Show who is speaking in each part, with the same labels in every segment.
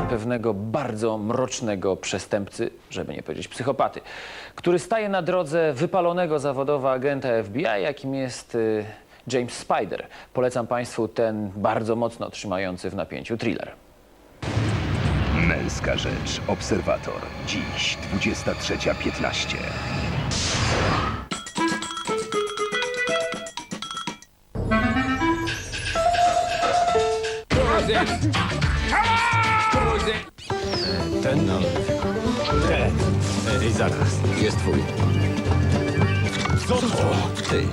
Speaker 1: pewnego bardzo mrocznego przestępcy, żeby nie powiedzieć psychopaty, który staje na drodze wypalonego zawodowo agenta FBI, jakim jest y, James Spider. Polecam Państwu ten bardzo mocno trzymający w napięciu thriller.
Speaker 2: Męska rzecz. Obserwator. Dziś 23.15.
Speaker 3: Ten? No. Ten. Ej, zaraz. Jest twój. Co to?
Speaker 4: Ty,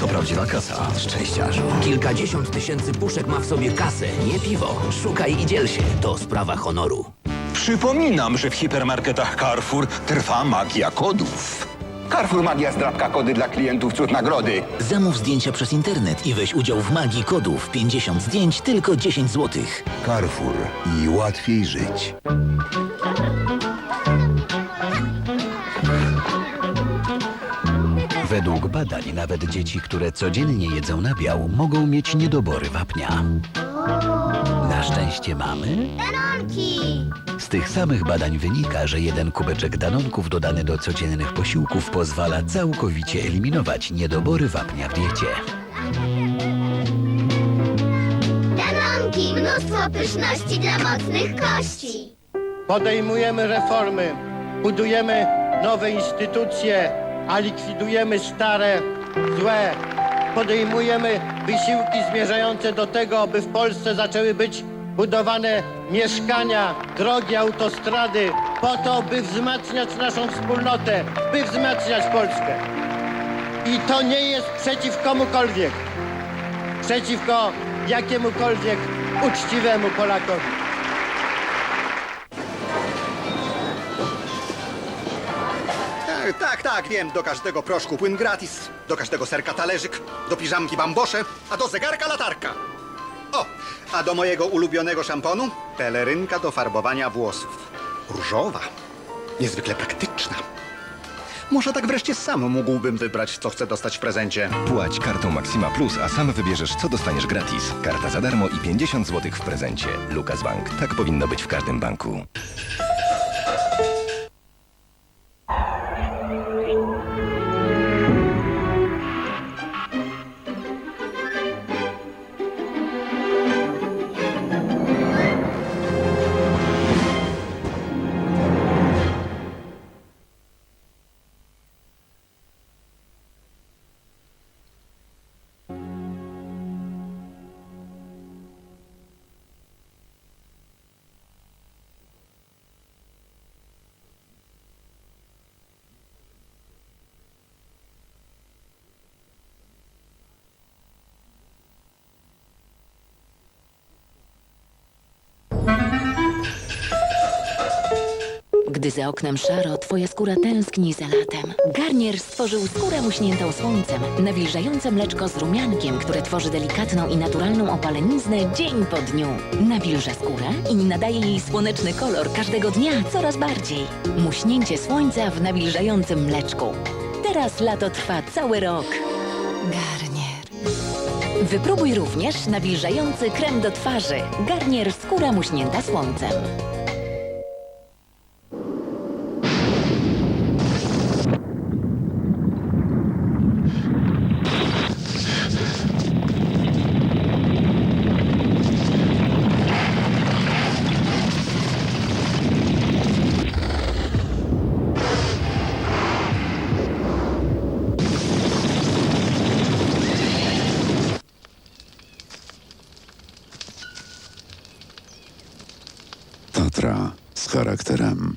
Speaker 4: to prawdziwa kasa. Szczęściarzu.
Speaker 5: Kilkadziesiąt tysięcy puszek ma w sobie kasę, nie piwo. Szukaj i dziel się, to sprawa honoru.
Speaker 6: Przypominam, że w hipermarketach Carrefour trwa magia kodów.
Speaker 7: Carrefour Magia zdrabka kody dla klientów cud nagrody.
Speaker 4: Zamów zdjęcia przez internet i weź udział w magii kodów. 50 zdjęć, tylko 10 zł.
Speaker 2: Carrefour i łatwiej żyć.
Speaker 8: Według badań nawet dzieci, które codziennie jedzą nabiał, mogą mieć niedobory wapnia. Na szczęście mamy? Z tych samych badań wynika, że jeden kubeczek danonków dodany do codziennych posiłków pozwala całkowicie eliminować niedobory wapnia w diecie.
Speaker 9: Danonki, mnóstwo pyszności dla mocnych kości.
Speaker 10: Podejmujemy reformy, budujemy nowe instytucje, a likwidujemy stare, złe. Podejmujemy wysiłki zmierzające do tego, by w Polsce zaczęły być budowane mieszkania, drogi, autostrady, po to, by wzmacniać naszą wspólnotę, by wzmacniać Polskę. I to nie jest przeciw komukolwiek, przeciwko jakiemukolwiek uczciwemu Polakowi.
Speaker 11: Tak, wiem, do każdego proszku płyn gratis, do każdego serka talerzyk, do piżamki bambosze, a do zegarka latarka. O, a do mojego ulubionego szamponu pelerynka do farbowania włosów. Różowa, niezwykle praktyczna. Może tak wreszcie sam mógłbym wybrać, co chcę dostać w prezencie.
Speaker 2: Płać kartą Maxima Plus, a sam wybierzesz, co dostaniesz gratis. Karta za darmo i 50 zł w prezencie. Lukas Bank. Tak powinno być w każdym banku.
Speaker 12: Gdy za oknem szaro, twoja skóra tęskni za latem. Garnier stworzył skórę uśniętą słońcem, nawilżające mleczko z rumiankiem, które tworzy delikatną i naturalną opaleniznę dzień po dniu. Nawilża skórę i nadaje jej słoneczny kolor każdego dnia coraz bardziej. Muśnięcie słońca w nawilżającym mleczku. Teraz lato trwa cały rok. Garnier. Wypróbuj również nawilżający krem do twarzy. Garnier skóra muśnięta słońcem.
Speaker 3: Tatra z charakterem.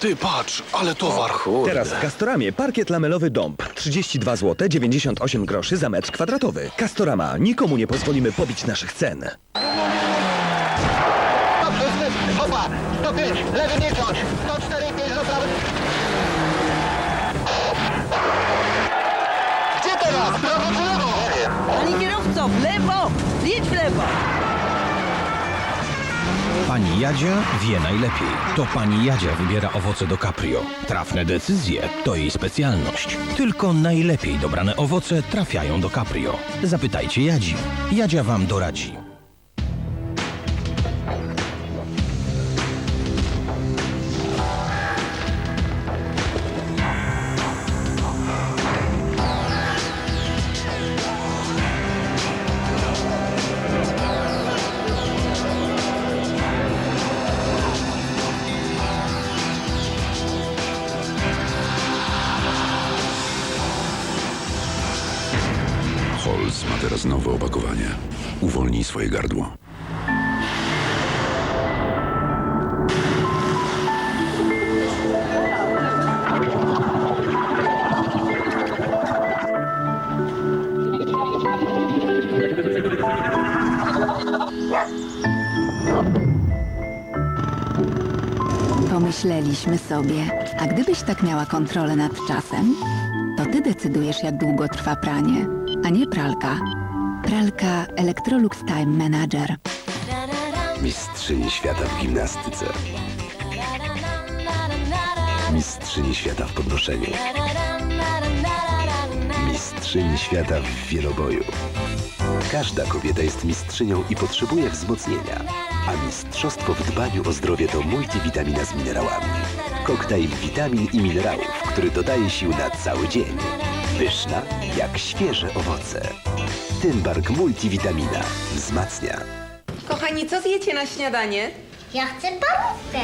Speaker 6: Ty patrz, ale towar.
Speaker 3: Teraz w Castoramie parkiet lamelowy Dąb. 32 zł 98 groszy za metr kwadratowy. Castorama. Nikomu nie pozwolimy pobić naszych cen.
Speaker 11: Hopa, 105, lewy nie
Speaker 6: Pani Jadzia wie najlepiej. To pani Jadzia wybiera owoce do Caprio. Trafne decyzje to jej specjalność. Tylko najlepiej dobrane owoce trafiają do Caprio. Zapytajcie Jadzi. Jadzia wam doradzi.
Speaker 13: Swoje gardło.
Speaker 14: Pomyśleliśmy sobie, a gdybyś tak miała kontrolę nad czasem, to ty decydujesz, jak długo trwa pranie, a nie pralka. Pralka Electrolux Time Manager.
Speaker 15: Mistrzyni świata w gimnastyce. Mistrzyni świata w podnoszeniu. Mistrzyni świata w wieloboju. Każda kobieta jest mistrzynią i potrzebuje wzmocnienia. A mistrzostwo w dbaniu o zdrowie to multivitamina z minerałami. Koktajl witamin i minerałów, który dodaje sił na cały dzień. Pyszna jak świeże owoce. Tymbark multivitamina wzmacnia.
Speaker 16: Kochani, co zjecie na śniadanie?
Speaker 9: Ja chcę parówkę.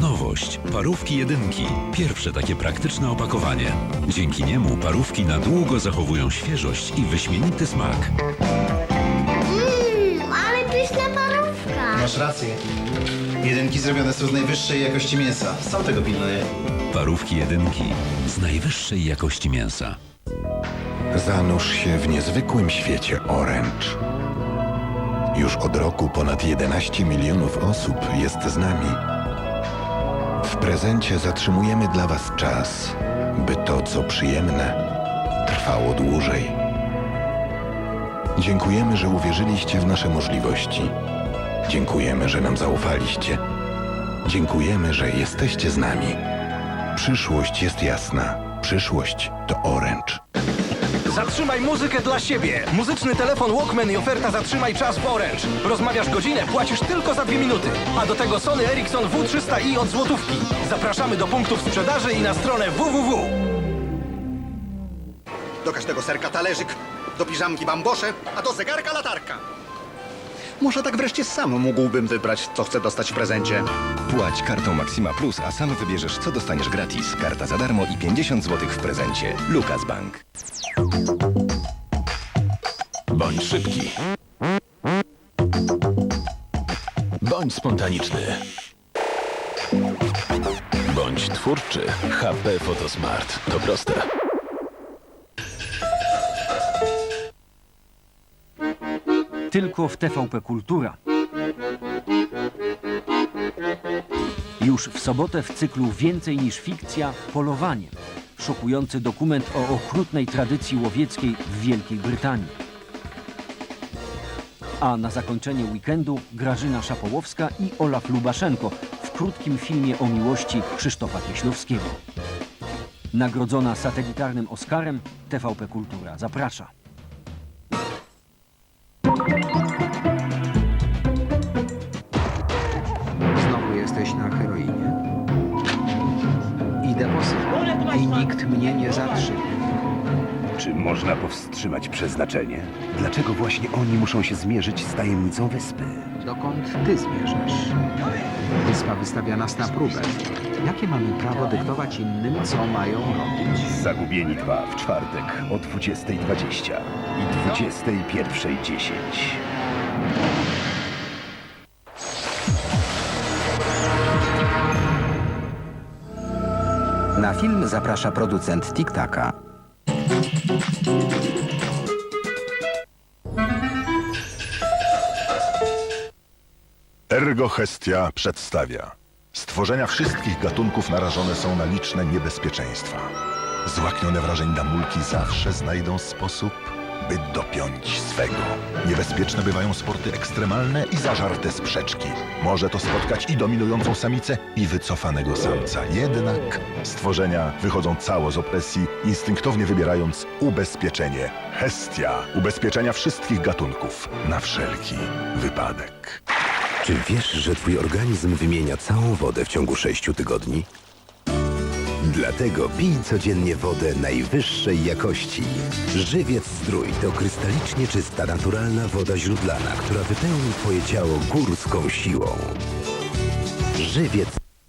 Speaker 13: Nowość. Parówki jedynki. Pierwsze takie praktyczne opakowanie. Dzięki niemu parówki na długo zachowują świeżość i wyśmienity smak.
Speaker 9: Mmm, ale pyszna parówka.
Speaker 17: Masz rację. Jedynki zrobione są z najwyższej jakości mięsa. Sam tego pilnuję.
Speaker 13: Parówki jedynki. Z najwyższej jakości mięsa.
Speaker 2: Zanurz się w niezwykłym świecie Orange. Już od roku ponad 11 milionów osób jest z nami. W prezencie zatrzymujemy dla Was czas, by to, co przyjemne, trwało dłużej. Dziękujemy, że uwierzyliście w nasze możliwości. Dziękujemy, że nam zaufaliście. Dziękujemy, że jesteście z nami. Przyszłość jest jasna. Przyszłość to Orange.
Speaker 6: Zatrzymaj muzykę dla siebie. Muzyczny telefon Walkman i oferta Zatrzymaj czas w Orange. Rozmawiasz godzinę, płacisz tylko za dwie minuty. A do tego Sony Ericsson W300i od złotówki. Zapraszamy do punktów sprzedaży i na stronę www.
Speaker 11: Do każdego serka talerzyk, do piżamki bambosze, a do zegarka latarka. Może tak wreszcie sam mógłbym wybrać, co chcę dostać w prezencie.
Speaker 2: Płać kartą Maxima Plus, a sam wybierzesz, co dostaniesz gratis. Karta za darmo i 50 zł w prezencie. Lukas Bank.
Speaker 18: Bądź szybki. Bądź spontaniczny. Bądź twórczy. HP Photosmart. To proste.
Speaker 19: Tylko w TVP Kultura. Już w sobotę w cyklu Więcej niż fikcja Polowanie. Szokujący dokument o okrutnej tradycji łowieckiej w Wielkiej Brytanii. A na zakończenie weekendu Grażyna Szapołowska i Olaf Lubaszenko w krótkim filmie o miłości Krzysztofa Kieślowskiego. Nagrodzona satelitarnym Oscarem TVP Kultura zaprasza.
Speaker 15: Czy można powstrzymać przeznaczenie? Dlaczego właśnie oni muszą się zmierzyć z tajemnicą wyspy?
Speaker 20: Dokąd ty zmierzasz? Wyspa wystawia nas na próbę. Jakie mamy prawo dyktować innym, co mają robić?
Speaker 15: Zagubieni 2 w czwartek o 20.20 i 21.10.
Speaker 20: Na film zaprasza producent TikTaka.
Speaker 21: Ergo Hestia przedstawia. Stworzenia wszystkich gatunków narażone są na liczne niebezpieczeństwa. Złaknione wrażeń damulki zawsze znajdą sposób, by dopiąć swego. Niebezpieczne bywają sporty ekstremalne i zażarte sprzeczki. Może to spotkać i dominującą samicę, i wycofanego samca. Jednak stworzenia wychodzą cało z opresji, instynktownie wybierając ubezpieczenie. Hestia. Ubezpieczenia wszystkich gatunków. Na wszelki wypadek.
Speaker 15: Czy wiesz, że twój organizm wymienia całą wodę w ciągu 6 tygodni? Dlatego pij codziennie wodę najwyższej jakości. Żywiec Zdrój to krystalicznie czysta, naturalna woda źródlana, która wypełni twoje ciało górską siłą. Żywiec